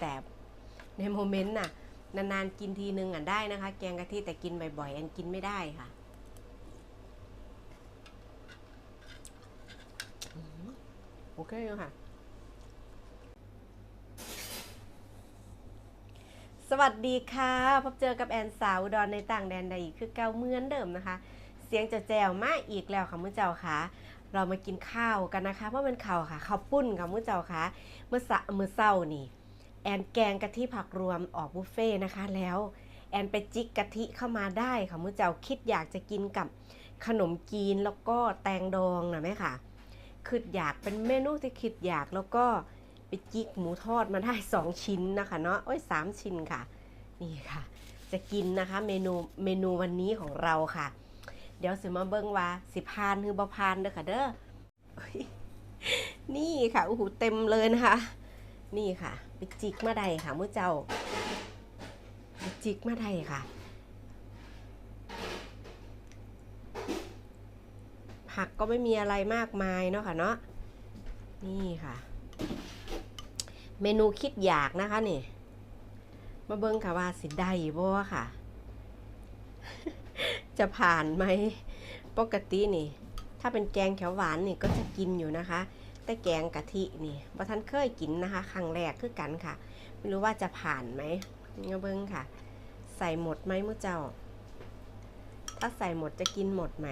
แต่ในโมเมนต์น่ะนานๆกินทีนึงอะได้นะคะ แกงกะทิแต่กินบ่อยๆอันกินไม่ได้ค่ะอืมโอเคอยู่ค่ะ สวัสดีค่ะ พบเจอกับแอนสาวอุดอนในต่างแดนใดอีกคือเก่าเหมือนเดิมนะคะ เสียงจะแจวมาอีกแล้วค่ะมื้อเจ้าค่ะ เรามากินข้าวกันนะคะเพราะมันข้าวค่ะข้าวปุ้นค่ะมื้อเจ้าค่ะเมื่อสะมื้อเช้านี่ แอนแกงกะทิผักรวมออกบุฟเฟ่นะคะแล้วแอนไปจิกกะทิเข้ามาได้ค่ะมื้อเจ้าคิดอยากจะกินกับขนมจีนแล้วก็แตงดองนะแม่ค่ะคืออยากเป็นเมนูที่คิดอยากแล้วก็ไปจิกหมูทอดมาได้ 2 ชิ้นนะคะเนาะโอ้ยสามชิ้นค่ะ นี่ค่ะ จะกินนะคะเมนูเมนูวันนี้ของเราค่ะ เดี๋ยวสิมาเบิ้งว่าสิพานคือบพานเด้อค่ะเด้อนี่ค่ะโอ้โหเต็มเลยนะคะ นี่ค่ะ ไปจิกมาได้ค่ะมื้อเจ้าไปจิกมาได้ค่ะผักก็ไม่มีอะไรมากมายเนาะค่ะเนาะนี่ค่ะ เมนูคิดอยากนะคะนี่มาเบิ้งค่ะว่าสิได้บ่ค่ะ จะผ่านไหมปกตินี่ ถ้าเป็นแกงเขียวหวานนี่ก็จะกินอยู่นะคะ แต่แกงกะทินี่บ่ทันเคยกินนะคะ ครั้งแรกคือกันค่ะ ไม่รู้ว่าจะผ่านไหมมาเบิ้งค่ะ ใส่หมดไหมมื้อเจ้า ถ้าใส่หมดจะกินหมดไหม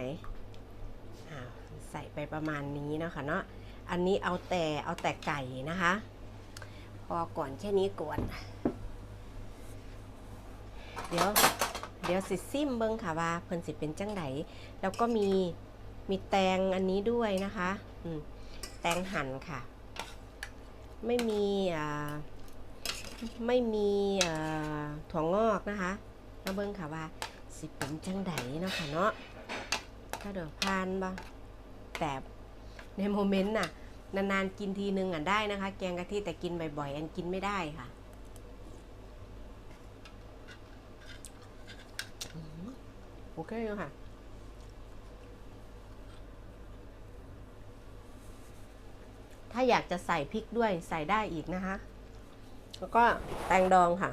อ้าวใส่ไปประมาณนี้เนาะค่ะเนาะ อันนี้เอาแต่เอาแต่ไก่นะคะ พอก่อนแค่นี้ก่อนเดี๋ยวเดี๋ยวสิซิมเบิ้งค่ะว่าเพิ่นสิเป็นจังไดแล้วก็มีมีแตงอันนี้ด้วยนะคะ อืม ตงหั่นค่ะ ไม่มีไม่มีถั่วงอกนะคะมาเบิ้งค่ะว่า สิเป็นจังไดเนาะค่ะเนาะถ้าเดี๋ยวพานบ่แต่ในโมเมนต์น่ะ นานๆกินทีนึงอะได้นะคะ แกงกะทิแต่กินบ่อยๆอันกินไม่ได้ค่ะโอเคค่ะ ถ้าอยากจะใส่พริกด้วยใส่ได้อีกนะคะ แล้วก็แตงดองค่ะ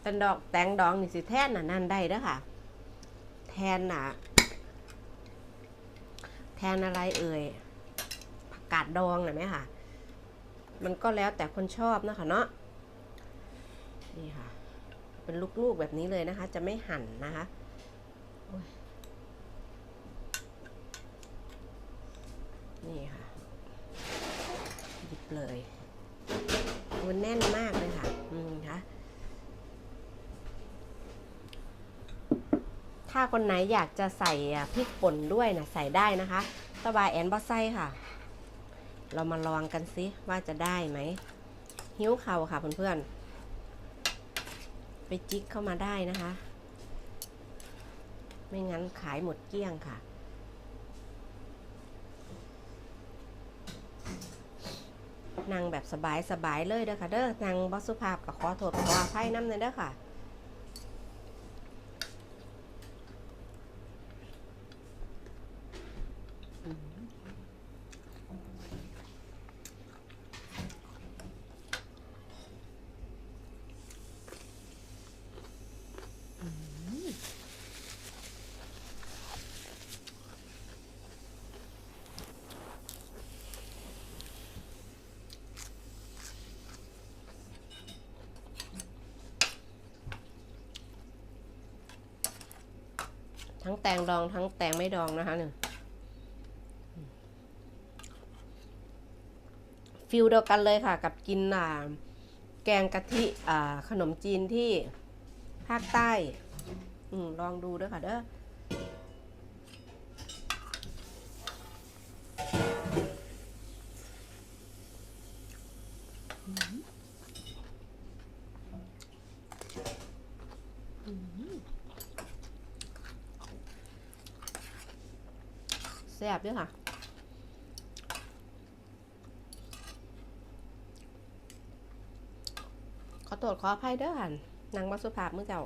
แตงดองแตงดองนี่สิแทนน่ะนั่นได้เด้อค่ะ แทนน่ะ แทนอะไรเอ่ย ผักกาดดองน่ะไหมค่ะ มันก็แล้วแต่คนชอบนะคะเนาะ นี่ค่ะ เป็นลูกๆแบบนี้เลยนะคะ จะไม่หั่นนะคะโอ้ยนี่ค่ะ หยิบเลยมันแน่นมากเลยค่ะ อืมค่ะ ถ้าคนไหนอยากจะใส่พริกป่นด้วยนะใส่ได้นะคะตะบายแอนบอสไส้ค่ะ เรามาลองกันซิว่าจะได้ไหม หิ้วเข่าค่ะเพื่อนๆ ไปจิกเข้ามาได้นะคะ ไม่งั้นขายหมดเกลี้ยงค่ะนั่งแบบสบายๆเลยเด้อค่ะเด้อนั่งบอสุภาพกับขอโทษขออภัยน้ำเลยเด้อค่ะ ทั้งแตงดองทั้งแตงไม่ดองนะคะเนี่ยฟิลเดียวกันเลยค่ะ กับกินอ่าแกงกะทิขนมจีนที่ภาคใต้อลองดูด้วยค่ะเด้อ แซ่บด้วยค่ะขอโทษขออภัยเด้อค่ะนางมาสุภาพเมื่อเจ้า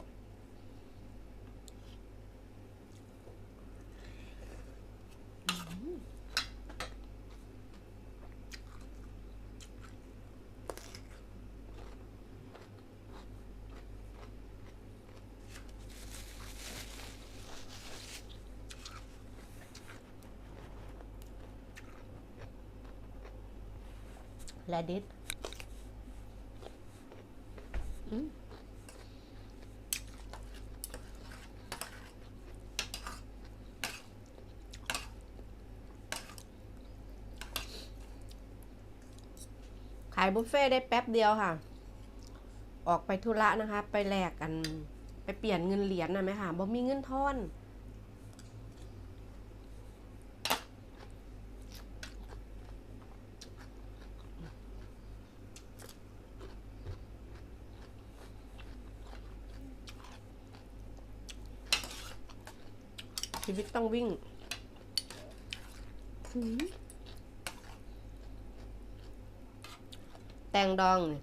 และดิสขายบุฟเฟ่ได้แป๊บเดียวค่ะ ออกไปธุระนะคะ ไปแลกกัน ไปเปลี่ยนเงินเหรียญนะไหมค่ะบ่มีเงินทอน ชีวิตต้องวิ่งแตงดองเนี่ย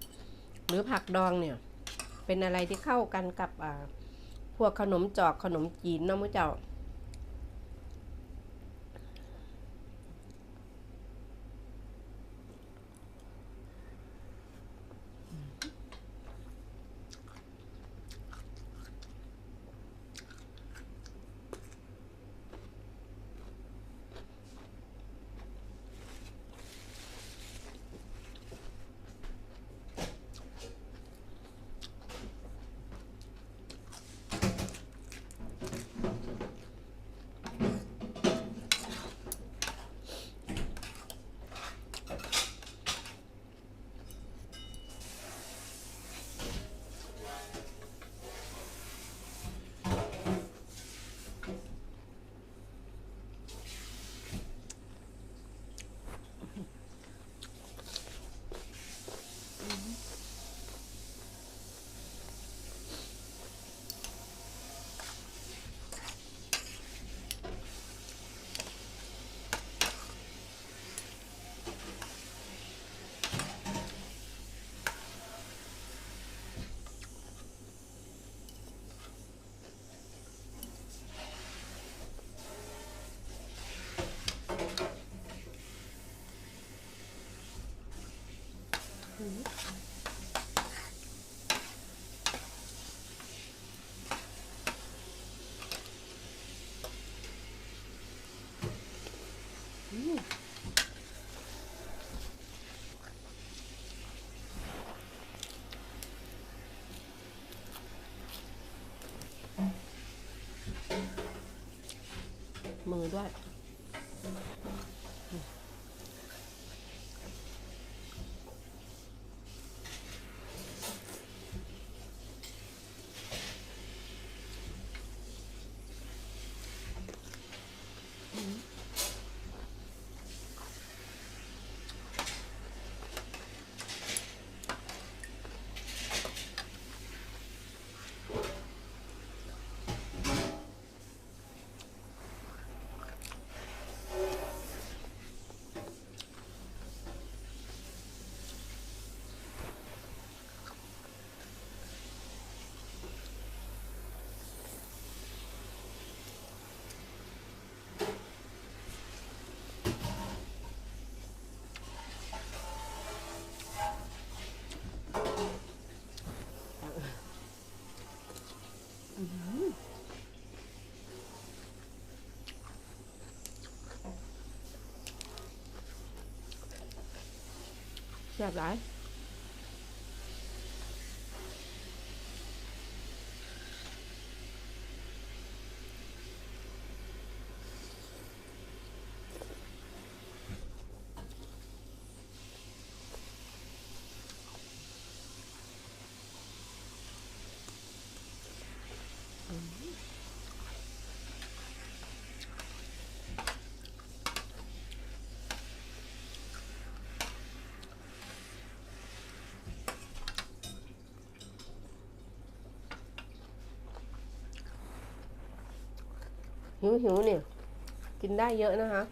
หรือผักดองเนี่ย เป็นอะไรที่เข้ากันกับอ่าพวกขนมจอกขนมจีนเนาะมื้อเจ้า มือด้วย แซ่บ หิวหิวเนี่ย กินได้เยอะนะคะ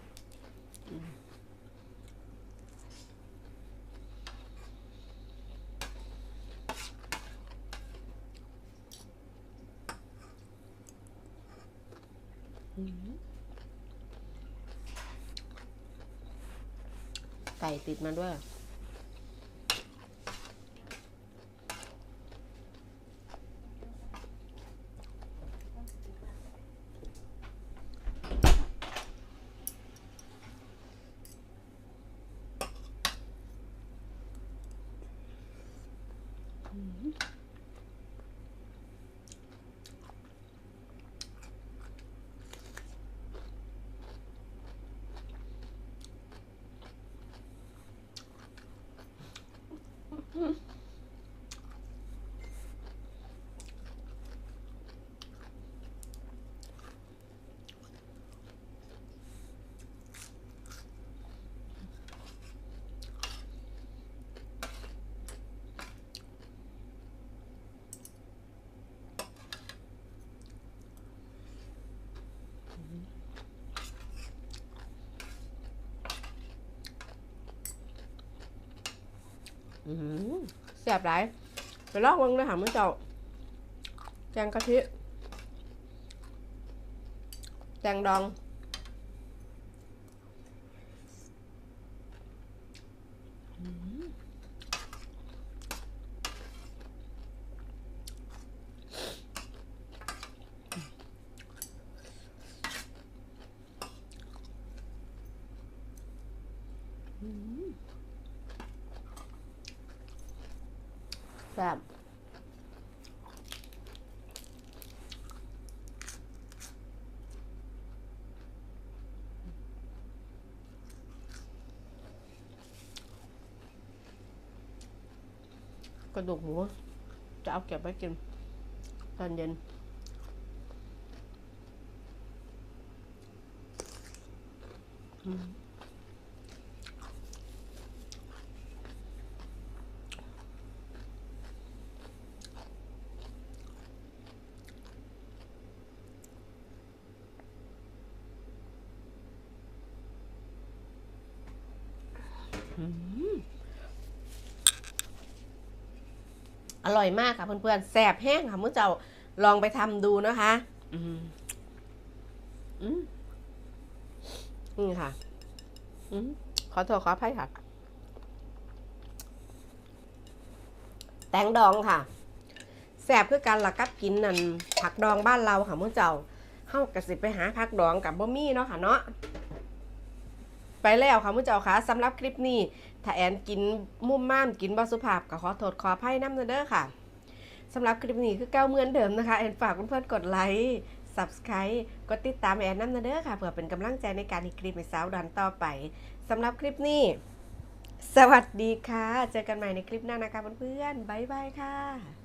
ไก่ติดมาด้วย อืม แซ่บหลายไปลองเบิ่งเลยค่ะมื้อเจ้าแกงกะทิแกงดองแซ่บกระดูกหมู จะเอาเก็บไว้กินตอนเย็นอืม อร่อยมากค่ะเพื่อนๆแสบแห้งค่ะเมื่อเจ้าลองไปทำดูนะคะ อืมอืมนี่ค่ะ อืมขอโทษขออภัยค่ะ แตงดองค่ะแสบคือกันละกับกินนั่นผักดองบ้านเราค่ะเมื่อเจ้าเข้ากระสิไปหาผักดองกับบ่มี่เนาะค่ะเนาะ ไปแล้วค่ะมื่อเจ้าค่ะสำหรับคลิปนี้ ถ้าแอนกินมุมม่ามกินบาสุภาพก็ขอโทษขออภัยน้ำเด้อค่ะสำหรับคลิปนี้คือเก้าเหมือนเดิมนะคะ แอนฝากเพื่อนๆกดไลค์ subscribe กดติดตามแอนน้ำเด้อค่ะ เพื่อเป็นกำลังใจในการที่คลิปในสาวดันต่อไปสำหรับคลิปนี้ สวัสดีค่ะ เจอกันใหม่ในคลิปหน้านะคะเพื่อนๆบ๊ายบายค่ะ